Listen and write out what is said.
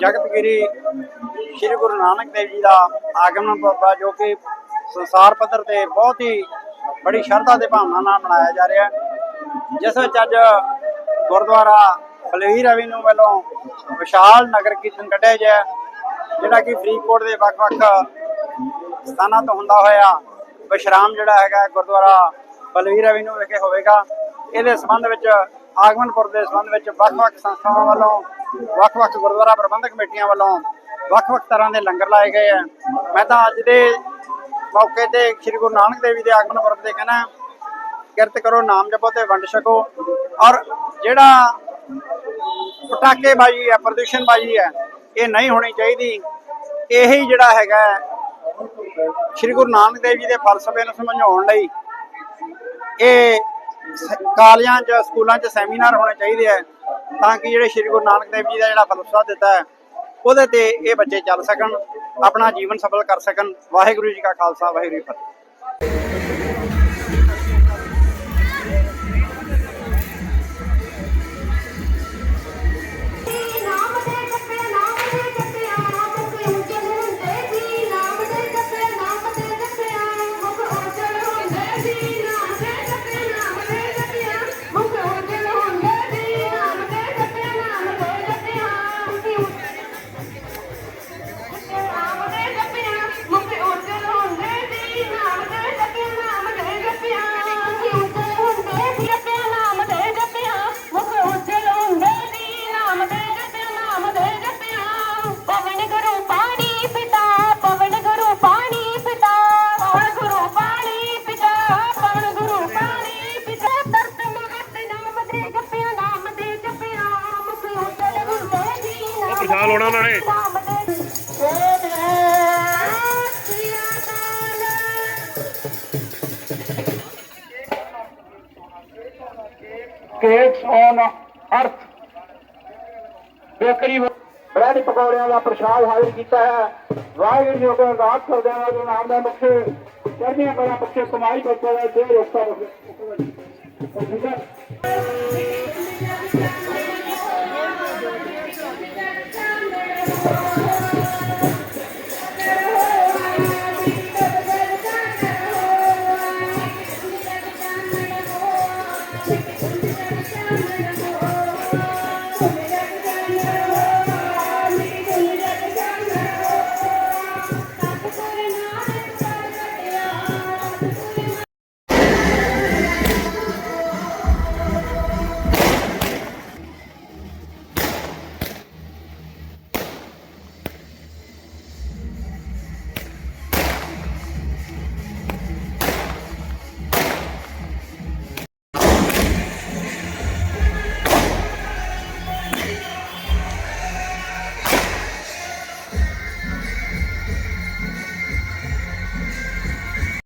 ਜਗਤਗਿਰੀ ਸ੍ਰੀ ਗੁਰੂ ਨਾਨਕ ਦੇਵ ਜੀ ਦਾ ਆਗਮਨ ਪੁਰਬ ਜੋ ਕਿ ਸੰਸਾਰ ਪੱਧਰ ਤੇ ਬਹੁਤ ਹੀ ਬੜੀ ਸ਼ਰਧਾ ਤੇ ਭਾਵਨਾ ਨਾਲ ਮਨਾਇਆ ਜਾ ਰਿਹਾ ਜਿਸ ਵਿੱਚ ਅੱਜ ਗੁਰਦੁਆਰਾ ਬਲਵੀਰ ਐਵੀਨਿਊ ਵੱਲੋਂ ਵਿਸ਼ਾਲ ਨਗਰ ਕੀਰਤਨ ਕੱਢਿਆ ਗਿਆ ਜਿਹੜਾ ਕਿ ਫਰੀਦਕੋਟ ਦੇ ਵੱਖ-ਵੱਖ ਸਥਾਨਾਂ ਤੋਂ ਹੁੰਦਾ ਹੋਇਆ ਵਿਸ਼ਰਾਮ ਜਿਹੜਾ ਹੈਗਾ ਗੁਰਦੁਆਰਾ ਬਲਵੀਰ ਐਵੀਨਿਊ ਵਿਖੇ ਹੋਵੇਗਾ। ਇਹਦੇ ਸੰਬੰਧ ਵਿੱਚ ਆਗਮਨਪੁਰ ਦੇ ਸੰਬੰਧ ਵਿੱਚ ਵੱਖ-ਵੱਖ ਸੰਸਥਾਵਾਂ ਵੱਲੋਂ ਵੱਖ-ਵੱਖ ਗੁਰਦੁਆਰਾ ਪ੍ਰਬੰਧਕ ਕਮੇਟੀਆਂ ਵੱਲੋਂ ਵੱਖ-ਵੱਖ ਤਰ੍ਹਾਂ ਦੇ ਲੰਗਰ ਲਾਏ ਗਏ ਆ। ਮੈਂ ਤਾਂ ਅੱਜ ਦੇ ਮੌਕੇ ਤੇ ਸ੍ਰੀ ਗੁਰੂ ਨਾਨਕ ਦੇਵ ਜੀ ਦੇ ਆਗਮਨ ਪੁਰਬ ਤੇ ਕਹਿਣਾ ਕਿਰਤ ਕਰੋ, ਨਾਮ ਜਪੋ ਤੇ ਵੰਡ ਛਕੋ। ਔਰ ਜਿਹੜਾ ਪਟਾਕੇ ਬਾਜੀ ਹੈ ਪ੍ਰਦੂਸ਼ਣ ਬਾਜੀ ਹੈ, ਇਹ ਨਹੀਂ ਹੋਣੀ ਚਾਹੀਦੀ। ਇਹੀ ਜਿਹੜਾ ਹੈਗਾ ਸ੍ਰੀ ਗੁਰੂ ਨਾਨਕ ਦੇਵ ਜੀ ਦੇ ਫਲਸਫੇ ਨੂੰ ਸਮਝਾਉਣ ਲਈ ਇਹ ਸ- ਕਾਲਜਾਂ 'ਚ, ਸਕੂਲਾਂ 'ਚ ਸੈਮੀਨਾਰ ਹੋਣੇ ਚਾਹੀਦੇ ਆ। ਤਾਂ ਕਿ ਜਿਹੜੇ ਸ੍ਰੀ ਗੁਰੂ ਨਾਨਕ ਦੇਵ ਜੀ ਦਾ ਜਿਹੜਾ ਫਲਸਫਾ ਦਿੱਤਾ ਹੈ, ਉਹਦੇ ਤੇ ਇਹ ਬੱਚੇ ਚੱਲ ਸਕਣ, ਆਪਣਾ ਜੀਵਨ ਸਫਲ ਕਰ ਸਕਣ। ਵਾਹਿਗੁਰੂ ਜੀ ਕਾ ਖਾਲਸਾ, ਵਾਹਿਗੁਰੂ ਜੀ ਕੀ ਫਤਿਹ। ਪ੍ਰਸ਼ਾਦ ਲਾਉਣਾ ਉਹਨਾਂ ਨੇ। ਦੇ cakes on earth. Bakery bread ਪਕੌੜਿਆਂ ਦਾ ਪ੍ਰਸ਼ਾਦ ਹਾਜ਼ਰ ਕੀਤਾ ਹੈ। ਵਾਹਿਗੁਰੂ ਜੀ ਕੋ ਅਰਦਾਸ ਕਰਦੇ ਹਾਂ ਜੋ ਨਾਮ ਦਾ ਮੁਖੇ ਚੜ੍ਹਦੀਆਂ ਕਲਾ ਮੁਖੇ ਕਮਾਈ ਬੱਚੇ ਦਾ ਦੇ ਰੋਕਾ